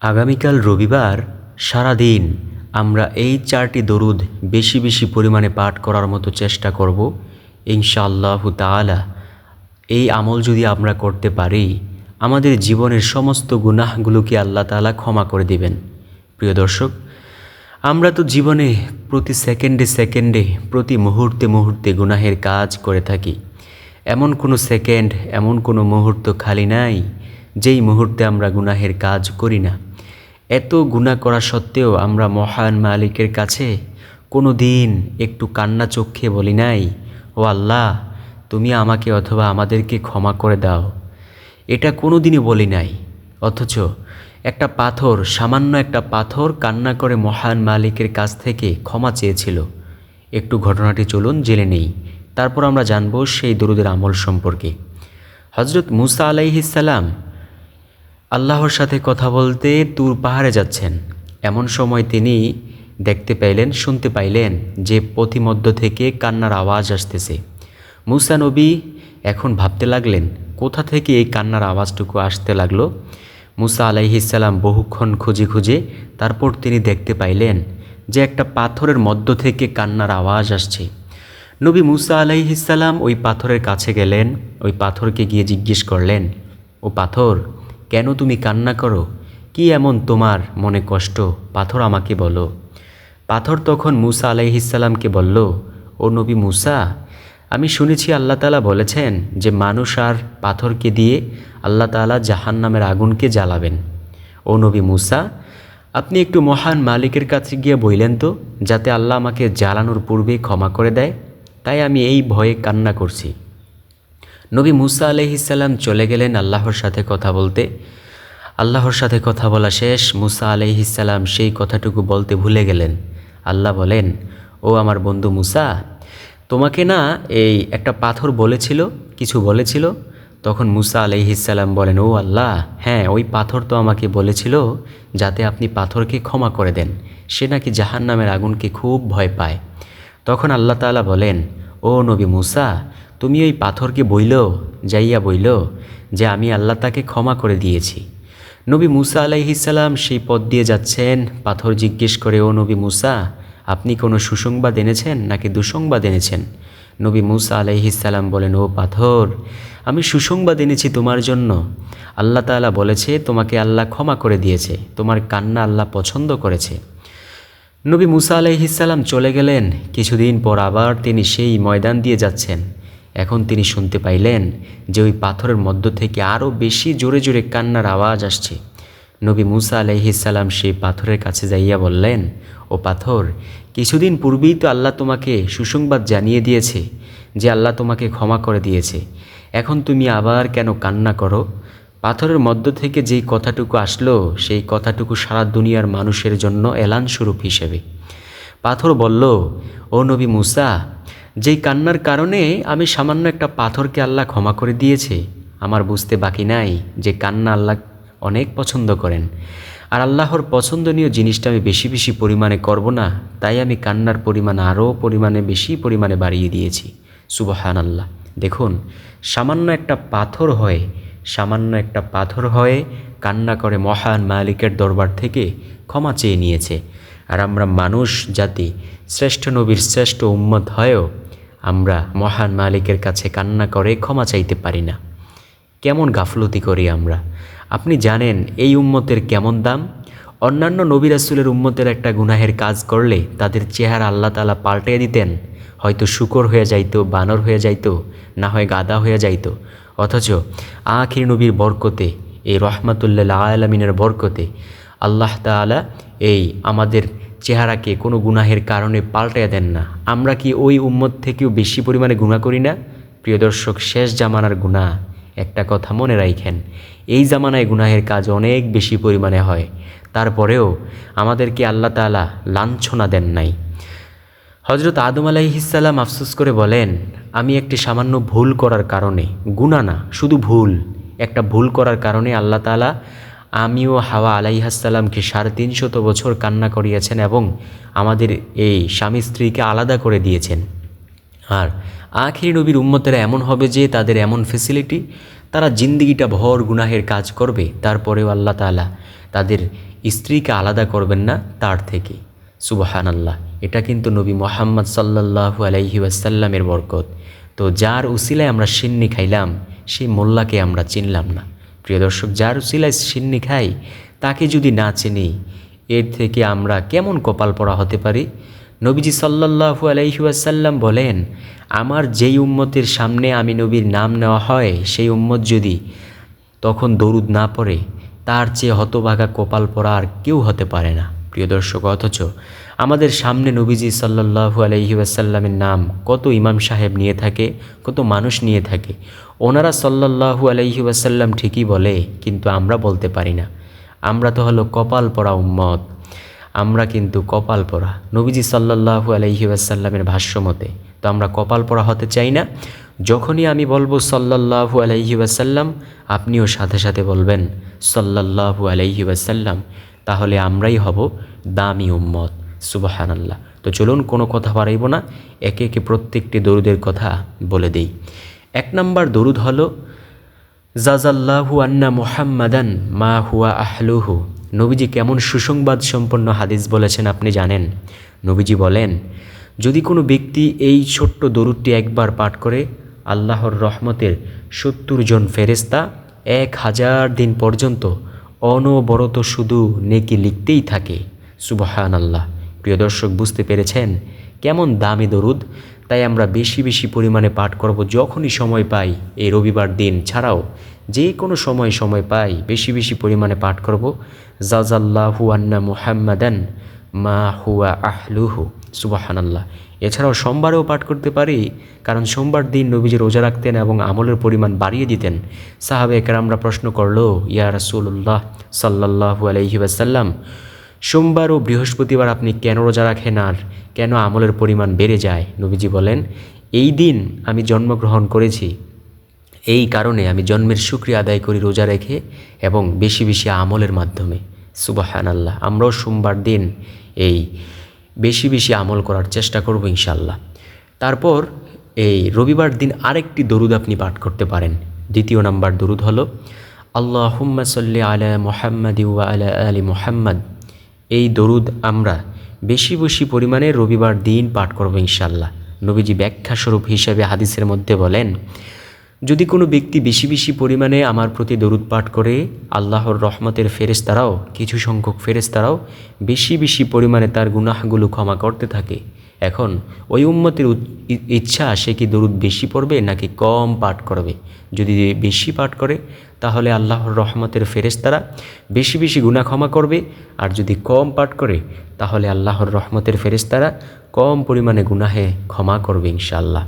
আগামীকাল রবিবার সারাদিন আমরা এই চারটি দরুদ বেশি বেশি পরিমাণে পাঠ করার মতো চেষ্টা করব, ইনশাআল্লাহ তাআলা। এই আমল যদি আমরা করতে পারি, আমাদের জীবনের সমস্ত গুনাহগুলোকে আল্লাহ তাআলা ক্ষমা করে দিবেন। প্রিয় দর্শক, আমরা তো জীবনে প্রতি সেকেন্ডে সেকেন্ডে, প্রতি মুহূর্তে মুহূর্তে গুনাহের কাজ করে থাকি। এমন কোনো সেকেন্ড, এমন কোনো মুহূর্ত খালি নাই, যেই মুহূর্তে আমরা গুনাহের কাজ করি না। এত গুনাহ করা সত্ত্বেও আমরা মহান মালিকের কাছে কোনো দিন একটু কান্না চক্ষে বলি নাই, ও আল্লাহ, তুমি আমাকে অথবা আমাদেরকে ক্ষমা করে দাও। এটা কোনো দিনই বলি নাই। অথচ একটা পাথর, সামান্য একটা পাথর কান্না করে মহান মালিকের কাছ থেকে ক্ষমা চেয়েছিল। একটু ঘটনাটি চলুন জেনে নেই। তারপর আমরা জানব সেই দরুদের আমল সম্পর্কে। হজরত মুসা আলাইহিসাল্লাম আল্লাহর সাথে কথা বলতে তুর পাহাড়ে যাচ্ছেন। এমন সময় তিনি দেখতে পাইলেন, শুনতে পাইলেন যে পথিমধ্য থেকে কান্নার আওয়াজ আসতেছে। মুসা নবী এখন ভাবতে লাগলেন, কোথা থেকে এই কান্নার আওয়াজটুকু আসতে লাগল? মুসা আলাইহিসাল্লাম বহুক্ষণ খুঁজে খুঁজে তারপর তিনি দেখতে পাইলেন যে একটা পাথরের মধ্য থেকে কান্নার আওয়াজ আসছে। নবী মুসা আলাইহিসাল্লাম ওই পাথরের কাছে গেলেন, ওই পাথরকে গিয়ে জিজ্ঞেস করলেন, ও পাথর কেন তুমি কান্না করো? কি এমন তোমার মনে কষ্ট? পাথর আমাকে বলো। পাথর তখন মুসা আলাইহিসাল্লামকে বলল, ও নবী মুসা, আমি শুনেছি আল্লাহ তালা বলেছেন যে মানুষ আর পাথরকে দিয়ে আল্লাহ তালা জাহান নামের আগুনকে জ্বালাবেন। ও নবী মুসা, আপনি একটু মহান মালিকের কাছে গিয়ে বইলেন তো, যাতে আল্লাহ আমাকে জ্বালানোর পূর্বে ক্ষমা করে দেয়। তাই আমি এই ভয়ে কান্না করছি। নবী মুসা আলহিসাল্লাম চলে গেলেন আল্লাহর সাথে কথা বলতে। আল্লাহর সাথে কথা বলা শেষ, মুসা আলহিসাল্লাম সেই কথাটুকু বলতে ভুলে গেলেন। আল্লাহ বলেন, ও আমার বন্ধু মুসা, তোমাকে না এই একটা পাথর বলেছিল, কিছু বলেছিল? তখন মুসা আলহিসাল্লাম বলেন, ও আল্লাহ হ্যাঁ ওই পাথর তো আমাকে বলেছিল যাতে আপনি পাথরকে ক্ষমা করে দেন, সে নাকি জাহান নামের আগুনকে খুব ভয় পায়। তখন আল্লাহ তাআলা বলেন, ও নবী মুসা তুমি ওই পাথরকে বইল, যাইয়া বইল যে আমি আল্লাহ তাকে ক্ষমা করে দিয়েছি। নবী মুসা আলাইহিসাল্লাম সেই পথ দিয়ে যাচ্ছেন। পাথর জিজ্ঞেস করে, ও নবী মুসা, আপনি কোনো সুসংবাদ এনেছেন নাকি দুঃসংবাদ এনেছেন? নবী মুসা আলাইহিসাল্লাম বলেন, ও পাথর, আমি সুসংবাদ এনেছি তোমার জন্য। আল্লাহ তাআলা বলেছে, তোমাকে আল্লাহ ক্ষমা করে দিয়েছে, তোমার কান্না আল্লাহ পছন্দ করেছে। নবী মুসা আলাইহিসাল্লাম চলে গেলেন। কিছুদিন পর আবার তিনি সেই ময়দান দিয়ে যাচ্ছেন। এখন তিনি শুনতে পাইলেন যে ওই পাথরের মধ্য থেকে আরও বেশি জোরে জোরে কান্নার আওয়াজ আসছে। নবী মুসা আলাইহিসাল্লাম সেই পাথরের কাছে যাইয়া বললেন, ও পাথর, কিছুদিন পূর্বেই তো আল্লাহ তোমাকে সুসংবাদ জানিয়ে দিয়েছে যে আল্লাহ তোমাকে ক্ষমা করে দিয়েছে। এখন তুমি আবার কেন কান্না করো? পাথরের মধ্য থেকে যেই কথাটুকু আসলো, সেই কথাটুকু সারা দুনিয়ার মানুষের জন্য এলান স্বরূপ হিসেবে। পাথর বলল, ও নবী মুসা যেই কান্নার কারণে আমি সামান্য একটা পাথরকে আল্লাহ ক্ষমা করে দিয়েছে, আমার বুঝতে বাকি নাই যে কান্না আল্লাহ অনেক পছন্দ করেন। আর আল্লাহর পছন্দনীয় জিনিসটা আমি বেশি বেশি পরিমাণে করব না, তাই আমি কান্নার পরিমাণ আরও পরিমাণে বেশি পরিমাণে বাড়িয়ে দিয়েছি। সুবহান আল্লাহ দেখুন, সামান্য একটা পাথর হয়ে, সামান্য একটা পাথর হয়ে কান্না করে মহান মালিকের দরবার থেকে ক্ষমা চেয়ে নিয়েছে। আর আমরা মানুষ জাতি, শ্রেষ্ঠ নবীর শ্রেষ্ঠ উম্মত হয়েও আমরা মহান মালিকের কাছে কান্না করে ক্ষমা চাইতে পারি না। কেমন গাফলতি করি আমরা। আপনি জানেন এই উম্মতের কেমন দাম? অন্যান্য নবী রাসুলের উম্মতের একটা গুনাহের কাজ করলে তাদের চেহারা আল্লাহ তালা পাল্টে দিতেন। হয়তো শুকর হয়ে যাইতো, বানর হয়ে যাইতো, না হয় গাদা হয়ে যাইতো। অথচ আখির নবীর বরকতে, এই রহমাতুল্লাহ আলমিনের বরকতে আল্লাহ তালা এই আমাদের চেহারাকে কোনো গুনাহের কারণে পাল্টে দেন না। আমরা কি ওই উম্মত থেকেও বেশি পরিমাণে গুণা করি না? প্রিয় দর্শক, শেষ জামানার গুণা একটা কথা মনে রাখেন এই জামানায় গুনাহের কাজ অনেক বেশি পরিমাণে হয়। তারপরেও আমাদেরকে আল্লাহ তালা লাঞ্ছনা দেন নাই। হজরত আদম আলাইহিসাল্লাম আফসোস করে বলেন, আমি একটি সামান্য ভুল করার কারণে গুণা না, শুধু ভুল, একটা ভুল করার কারণে আল্লাহ তালা আমিও হাওয়া আলাইহাসাল্লামকে সাড়ে তিনশত বছর কান্না করিয়েছেন এবং আমাদের এই স্বামী স্ত্রীকে আলাদা করে দিয়েছেন। আর আখির নবীর উম্মতেরা এমন হবে যে তাদের এমন ফেসিলিটি তারা জিন্দিগিটা ভর গুনাহের কাজ করবে, তারপরেও আল্লাহ তালা তাদের স্ত্রীকে আলাদা করবেন না তার থেকে। সুবাহান আল্লাহ এটা কিন্তু নবী মোহাম্মদ সাল্লাহু আলাইহি ওয়াসাল্লামের বরকত। তো যার উসিলায় আমরা সিন্নি খাইলাম, সেই মোল্লাকে আমরা চিনলাম না। প্রিয় দর্শক, যার উসিলায় সিন্নি খাই, তাকে যদি না চিনি, এর থেকে আমরা কেমন কপাল পড়া হতে পারি? নবীজি সাল্লাহু আলাইহাসাল্লাম বলেন, আমার যেই উম্মতের সামনে আমি নবীর নাম নেওয়া হয়, সেই উম্মত যদি তখন দরুদ না পড়ে, তার চেয়ে হতভাগা কপাল পড়া আর কেউ হতে পারে না। প্রিয় দর্শক, অথচ আমাদের সামনে নবীজি সাল্লাহু আলহি আসাল্লামের নাম কত ইমাম সাহেব নিয়ে থাকে, কত মানুষ নিয়ে থাকে। ওনারা সাল্লাহু আলহি আসাল্লাম ঠিকই বলে, কিন্তু আমরা বলতে পারি না। আমরা তো হলো কপাল পড়া উম্মত। আমরা কিন্তু কপাল পড়া নবীজি সাল্লাহু আলহি আসাল্লামের ভাষ্য মতে, তো আমরা কপাল পড়া হতে চাই না। যখনই আমি বলব সাল্লাহু আলহি আসাল্লাম আপনিও সাথে সাথে বলবেন সাল্লাহু আলহি আসাল্লাম তাহলে আমরাই হব দামি উম্মত। সুবাহান আল্লাহ তো চলুন কোনো কথা বাড়াইব না, একে একে প্রত্যেকটি দরুদের কথা বলে দেই। এক নম্বর দরুদ হলো, জাজাল্লাহু আন্না মোহাম্মাদান মা হুয়া আহলুহু। নবীজি কেমন সুসংবাদ সম্পন্ন হাদিস বলেছেন আপনি জানেন। নবীজি বলেন, যদি কোনো ব্যক্তি এই ছোট্ট দরুদটি একবার পাঠ করে, আল্লাহর রহমতের সত্তর জন ফেরেস্তা এক হাজার দিন পর্যন্ত অনবরত শুধু নেকি লিখতেই থাকে। সুবহান আল্লাহ প্রিয় দর্শক, বুঝতে পেরেছেন কেমন দামি দরুদ? তাই আমরা বেশি বেশি পরিমাণে পাঠ করব যখনই সময় পাই এই রবিবার দিন। ছাড়াও, যে কোনো সময় সময় পাই বেশি বেশি পরিমাণে পাঠ করব। জাজাল্লাহু আন্না মুহাম্মাদান মা হুয়া আহলুহু, সুবাহানাল্লাহ। এছাড়াও সোমবারেও পাঠ করতে পারি, কারণ সোমবার দিন নবীজি রোজা রাখতেন এবং আমলের পরিমাণ বাড়িয়ে দিতেন। সাহাবে একরামরা প্রশ্ন করল, ইয়া রাসুল্লাহ সাল্লাহু আলহি ওয়াসাল্লাম সোমবার ও বৃহস্পতিবার আপনি কেন রোজা রাখেন আর কেন আমলের পরিমাণ বেড়ে যায়? নবীজি বলেন, এই দিন আমি জন্মগ্রহণ করেছি। এই কারণে আমি জন্মের শুক্রিয়া আদায় করি রোজা রেখে এবং বেশি বেশি আমলের মাধ্যমে। সুবাহান আল্লাহ আমরাও সোমবার দিন এই বেশি বেশি আমল করার চেষ্টা করব ইনশাল্লাহ তারপর এই রবিবার দিন আরেকটি দরুদ আপনি পাঠ করতে পারেন। দ্বিতীয় নাম্বার দরুদ হলো আল্লাহ হুম্মা সাল্লি আলা মোহাম্মদ ওয়া আলা আলী মোহাম্মদ। এই দরুদ আমরা বেশি বেশি পরিমাণে রবিবার দিন পাঠ করব ইনশাল্লাহ নবীজি ব্যাখ্যাস্বরূপ হিসাবে হাদিসের মধ্যে বলেন, যদি কোনো ব্যক্তি বেশি বেশি পরিমাণে আমার প্রতি দরুদ পাঠ করে, আল্লাহর রহমতের ফেরেস্তারাও কিছু সংখ্যক ফেরেস্তারাও বেশি বেশি পরিমাণে তার গুনাহগুলো ক্ষমা করতে থাকে এখন ওই উম্মতের ইচ্ছা, সে কি দরুদ বেশি পড়বে নাকি কম পাঠ করবে? যদি বেশি পাঠ করে, তাহলে আল্লাহর রহমতের ফেরেস্তারা বেশি বেশি গুণা ক্ষমা করবে। আর যদি কম পাঠ করে, তাহলে আল্লাহর রহমতের ফেরেস্তারা কম পরিমাণে গুনাহে ক্ষমা করবে ইনশাআল্লাহ।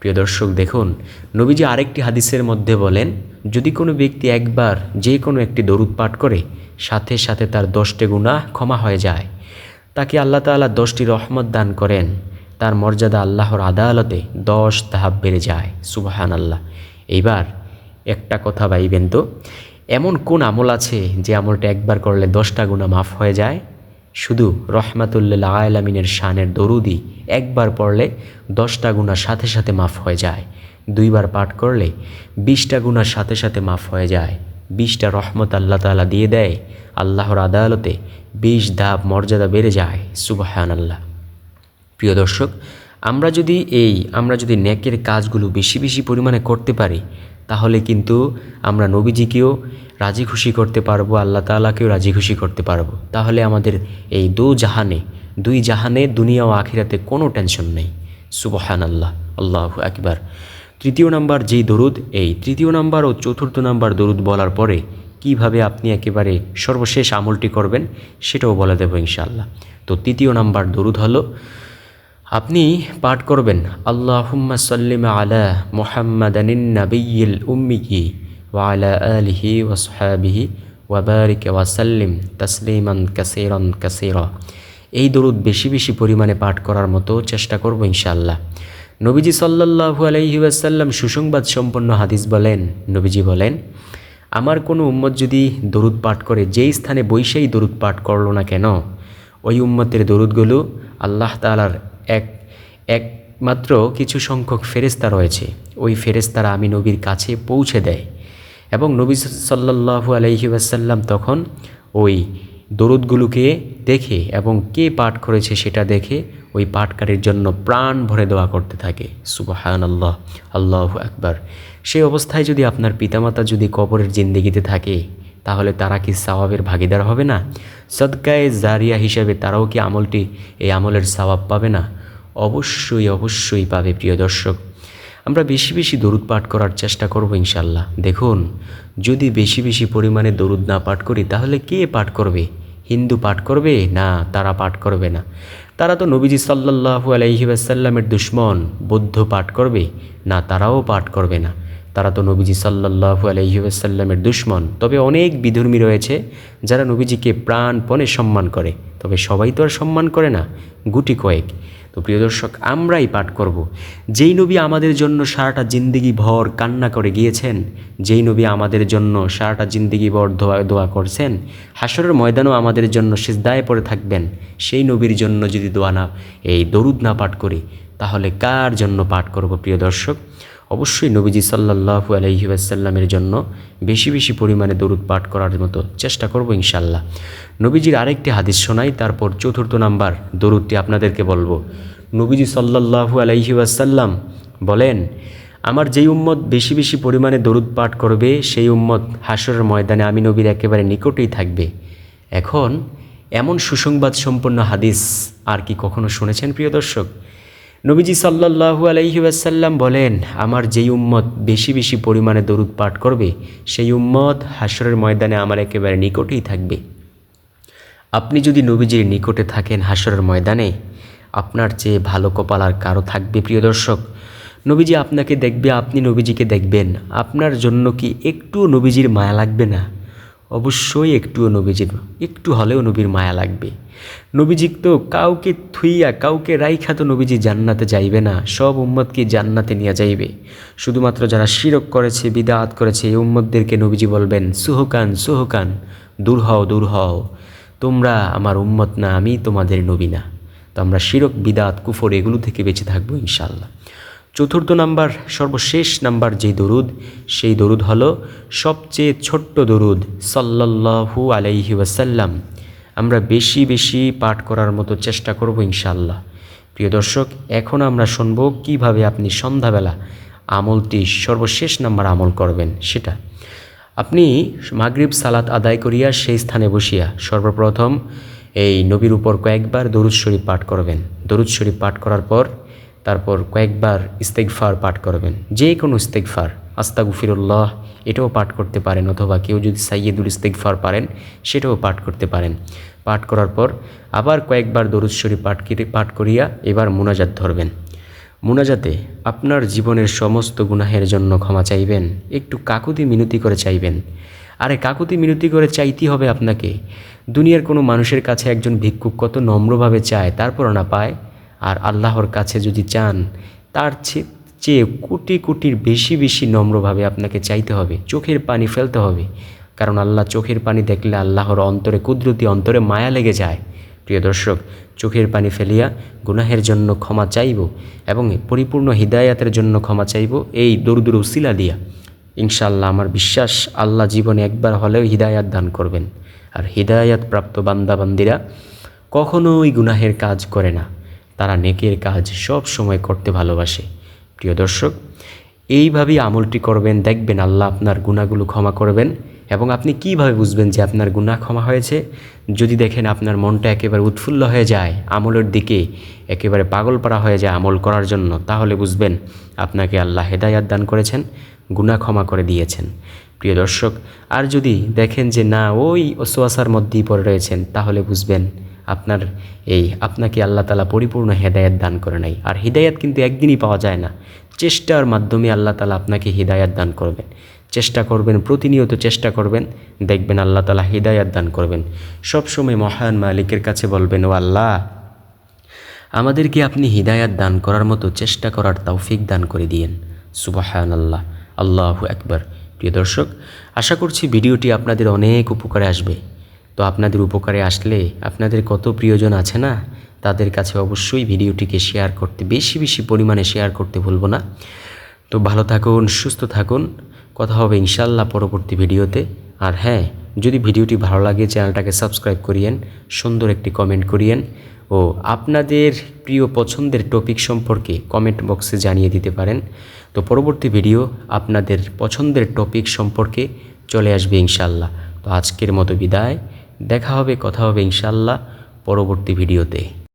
প্রিয় দর্শক, দেখুন, নবীজি আরেকটি হাদিসের মধ্যে বলেন, যদি কোনো ব্যক্তি একবার যে কোনো একটি দরুদ পাঠ করে, সাথে সাথে তার দশটি গুণা ক্ষমা হয়ে যায়। তাকে আল্লাহ তাআলা দশটি রহমত দান করেন। তার মর্যাদা আল্লাহর আদালতে দশ ধাপ বেড়ে যায়। সুবাহান আল্লাহ এইবার একটা কথা ভাইবেন তো, এমন কোন আমল আছে যে আমলটা একবার করলে দশটা গুণা মাফ হয়ে যায়? শুধু রহমাতুল্লাহ আলামিনের শানের দরুদি একবার পড়লে দশটা গুণার সাথে সাথে মাফ হয়ে যায়। দুইবার পাঠ করলে বিশটা গুণার সাথে সাথে মাফ হয়ে যায়। বিশটা রহমত আল্লাহ তালা দিয়ে দেয়। আল্লাহর আদালতে বিশ ধাপ মর্যাদা বেড়ে যায় সুবাহান আল্লাহ প্রিয় দর্শক, আমরা যদি এই, আমরা যদি নেকের কাজগুলো বেশি বেশি পরিমাণে করতে পারি, তাহলে কিন্তু আমরা নবীজিকেও রাজি খুশি করতে পারব, আল্লাহ তালাকেও রাজি খুশি করতে পারব। তাহলে আমাদের এই দু জাহানে, দুই জাহানে দুনিয়া ও আখিরাতে কোনো টেনশন নেই সুবহান আল্লাহ আল্লাহ একবার তৃতীয় নাম্বার যেই দরুদ, এই তৃতীয় নাম্বার ও চতুর্থ নাম্বার দরুদ বলার পরে কীভাবে আপনি একেবারে সর্বশেষ আমলটি করবেন সেটাও বলে দেবো ইনশাআল্লাহ। তো তৃতীয় নাম্বার দরুদ হলো, আপনি পাঠ করবেন, আল্লাহুম্মা সাল্লিম আলা মুহাম্মাদানিন নাবিয়্যিল উম্মিয়ি ওয়া আলা আলিহি ওয়া সাহাবিহি ওয়া বারিক ওয়া সাল্লিম তাসলিমান কাসীরান কাসীরা। এই দরুদ বেশি বেশি পরিমাণে পাঠ করার মতো চেষ্টা করব ইনশাআল্লাহ। নবীজি সাল্লাল্লাহু আলাইহি ওয়াসাল্লাম সুসংবাদ সম্পন্ন হাদিস বলেন, নবীজি বলেন আমার কোনো উম্মত যদি দরুদ পাঠ করে, যেই স্থানে বৈশাই দরুদ পাঠ করল না কেন, ওই উম্মতের দরুদগুলো আল্লাহ তালার এক, একমাত্র কিছু সংখ্যক ফেরেস্তা রয়েছে। ওই ফেরেস্তারা আমি নবীর কাছে পৌঁছে দেয় এবং নবী সাল্লাহু আলহি আসাল্লাম তখন ওই দরুদগুলোকে দেখে এবং কে পাঠ করেছে সেটা দেখে ওই পাঠকারীর জন্য প্রাণ ভরে দোয়া করতে থাকে। সুবাহান আল্লাহ আল্লাহ আকবার। সেই অবস্থায় যদি আপনার পিতামাতা যদি কবরের জিন্দিগিতে থাকে, তাহলে তারা কি সওয়াবের ভাগিদার হবে না? সদকায়ে জারিয়া হিসেবে তারাও কি আমলটি, এই আমলের সওয়াব পাবে না? অবশ্যই অবশ্যই পাবে, প্রিয় দর্শক। আমরা বেশি বেশি দরুদ পাঠ করার চেষ্টা করব ইনশাল্লাহ দেখুন, যদি বেশি বেশি পরিমাণে দরুদ না পাঠ করি, তাহলে কে পাঠ করবে? হিন্দু পাঠ করবে? না, তারা পাঠ করবে না। তারা তো নবীজি সাল্লাহু আলহিবাসাল্লামের দুশ্মন, বৌদ্ধ পাঠ করবে? না, তারাও পাঠ করবে না। তারা তো নবীজি সাল্লাহু আলহিউসাল্লামের দুশ্মন। তবে অনেক বিধর্মী রয়েছে যারা নবীজিকে প্রাণপণে সম্মান করে। তবে সবাই তো আর সম্মান করে না, গুটি কয়েক। তো প্রিয় দর্শক, আমরাই পাঠ করব। যেই নবী আমাদের জন্য সারাটা জিন্দিগি ভর কান্না করে গিয়েছেন, যেই নবী আমাদের জন্য সারাটা জিন্দিগি ভর দোয়া দোয়া করছেন হাসরের ময়দানও আমাদের জন্য দায়ে পড়ে থাকবেন। সেই নবীর জন্য যদি দোয়া না, এই দরুদ না পাঠ করি, তাহলে কার জন্য পাঠ করব প্রিয় দর্শক? অবশ্যই নবীজি সাল্লাহু আলহি আসাল্লামের জন্য বেশি বেশি পরিমাণে দরুদ পাঠ করার মতো চেষ্টা করব ইনশাল্লাহ নবীজির আরেকটি হাদিস শোনাই, তারপর চতুর্থ নাম্বার দরুদটি আপনাদেরকে বলব। নবীজি সাল্লাহু আলহি আসাল্লাম বলেন, আমার যেই উম্মত বেশি বেশি পরিমাণে দরুদ পাঠ করবে, সেই উম্মত হাসরের ময়দানে আমি নবীর একেবারে নিকটেই থাকবে। এখন এমন সুসংবাদ সম্পন্ন হাদিস আর কি কখনো শুনেছেন প্রিয় দর্শক? নবীজি সাল্লাহু আলাইহি ওয়াসাল্লাম বলেন, আমার যেই উম্মত বেশি বেশি পরিমাণে দরুদ পাঠ করবে, সেই উম্মত হাসরের ময়দানে আমার একেবারে নিকটেই থাকবে। আপনি যদি নবীজির নিকটে থাকেন হাসরের ময়দানে, আপনার চেয়ে ভালো কপাল আর কারও থাকবে, প্রিয় দর্শক। নবীজি আপনাকে দেখবে, আপনি নবীজিকে দেখবেন। আপনার জন্য কি একটু নবীজির মায়া লাগবে না? অবশ্যই একটুও নবীজির, একটু হলেও নবীর মায়া লাগবে। নবীজি তো কাউকে থুইয়া, কাউকে রাইখা তো নবীজি জান্নাতে যাইবে না, সব উম্মতকে জান্নাতে নিয়ে যাইবে। শুধুমাত্র যারা শিরক করেছে, বিদাত করেছে, এই উম্মতদেরকে নবীজি বলবেন, সুহকান সুহকান, দূর হও দূর হও। তোমরা আমার উম্মত না, আমি তোমাদের নবী না। তো আমরা শিরক, বিদাত, কুফর এগুলো থেকে বেঁচে থাকব ইনশাল্লাহ চতুর্থ নাম্বার, সর্বশেষ নাম্বার যেই দরুদ, সেই দরুদ হলো সবচেয়ে ছোট্ট দরুদ, সাল্লাল্লাহু আলাইহি ওয়াসাল্লাম। আমরা বেশি বেশি পাঠ করার মতো চেষ্টা করব ইনশাল্লাহ প্রিয় দর্শক, এখন আমরা শুনব কীভাবে আপনি সন্ধ্যাবেলা আমলটি সর্বশেষ নাম্বার আমল করবেন, সেটা। আপনি মাগরিব সালাত আদায় করিয়া সেই স্থানে বসিয়া সর্বপ্রথম এই নবীর উপর কয়েকবার দরুদ শরীফ পাঠ করবেন। দরুদ শরীফ পাঠ করার পর তারপর কয়েকবার ইস্তেকফার পাঠ করবেন। যে কোনো ইস্তেকফার আস্তাগুফিরুল্লাহ, এটাও পাঠ করতে পারেন অথবা কেউ যদি সাইয়েদুল ইস্তেকফার পারেন, সেটাও পাঠ করতে পারেন। পাঠ করার পর আবার কয়েকবার দরুদ শরীফ পাঠ পাঠ করিয়া এবার মোনাজাত ধরবেন। মোনাজাতে আপনার জীবনের সমস্ত গুনাহের জন্য ক্ষমা চাইবেন, একটু কাকুতি মিনতি করে চাইবেন। আরে কাকুতি মিনতি করে চাইতে হবে আপনাকে। দুনিয়ার কোনো মানুষের কাছে একজন ভিক্ষুক কত নম্রভাবে চায় তারপরও না পায়। আর আল্লাহর কাছে যদি চান, তার চেয়ে কোটি কোটির বেশি বেশি নম্রভাবে আপনাকে চাইতে হবে, চোখের পানি ফেলতে হবে। কারণ আল্লাহ চোখের পানি দেখলে আল্লাহর অন্তরে, কুদরতি অন্তরে মায়া লেগে যায়। প্রিয় দর্শক, চোখের পানি ফেলিয়া গুনাহের জন্য ক্ষমা চাইব এবং পরিপূর্ণ হৃদায়াতের জন্য ক্ষমা চাইব, এই দরুদুর উসিলা দিয়া। ইনশাল্লাহ আমার বিশ্বাস, আল্লাহ জীবনে একবার হলেও হৃদায়াত দান করবেন। আর হৃদায়াত প্রাপ্ত বান্দাবান্দিরা কখনোই গুনাহের কাজ করে না। তারা নেকের কাজ সব সময় করতে ভালোবাসে। প্রিয় দর্শক, এইভাবেই আমলটি করবেন, দেখবেন আল্লাহ আপনার গুণাগুলো ক্ষমা করবেন এবং আপনি কীভাবে বুঝবেন যে আপনার গুণা ক্ষমা হয়েছে? যদি দেখেন আপনার মনটা একেবারে উৎফুল্ল হয়ে যায়, আমলের দিকে একেবারে পাগল পাড়া হয়ে যায় আমল করার জন্য, তাহলে বুঝবেন আপনাকে আল্লাহ হেদায়াত দান করেছেন গুণা ক্ষমা করে দিয়েছেন। প্রিয় দর্শক, আর যদি দেখেন যে না, ওই ওসোয়াশার মধ্যেই পড়ে রয়েছেন, তাহলে বুঝবেন আপনার এই আপনাকে আল্লাহ তালা পরিপূর্ণ হেদায়াত দান করে নাই। আর হৃদায়াত কিন্তু একদিনই পাওয়া যায় না। চেষ্টার মাধ্যমে আল্লাহ তালা আপনাকে হৃদায়াত দান করবেন। চেষ্টা করবেন, প্রতিনিয়ত চেষ্টা করবেন, দেখবেন আল্লাহ তালা হৃদায়াত দান করবেন। সবসময় মহান মালিকের কাছে বলবেন, ও আল্লাহ, আমাদেরকে আপনি হৃদায়াত দান করার মতো চেষ্টা করার তৌফিক দান করে দিয়েন। সুবাহান আল্লাহ আল্লাহ একবার প্রিয় দর্শক, আশা করছি ভিডিওটি আপনাদের অনেক উপকারে আসবে। তো আপনাদের উপকারে আসলে আপনাদের কত প্রিয়জন আছে না? তাদের কাছে অবশ্যই ভিডিওটিকে শেয়ার করতে, বেশি বেশি পরিমাণে শেয়ার করতে ভুলবো না। তো ভালো থাকুন, সুস্থ থাকুন। কথা হবে ইনশাল্লাহ পরবর্তী ভিডিওতে। আর হ্যাঁ যদি ভিডিওটি ভালো লাগে, চ্যানেলটাকে সাবস্ক্রাইব করিয়েন, সুন্দর একটি কমেন্ট করিয়েন। ও আপনাদের প্রিয় পছন্দের টপিক সম্পর্কে কমেন্ট বক্সে জানিয়ে দিতে পারেন। তো পরবর্তী ভিডিও আপনাদের পছন্দের টপিক সম্পর্কে চলে আসবে ইনশাল্লাহ তো আজকের মতো বিদায়। দেখা হবে কথা হবে ইনশাল্লাহ পরবর্তী ভিডিওতে।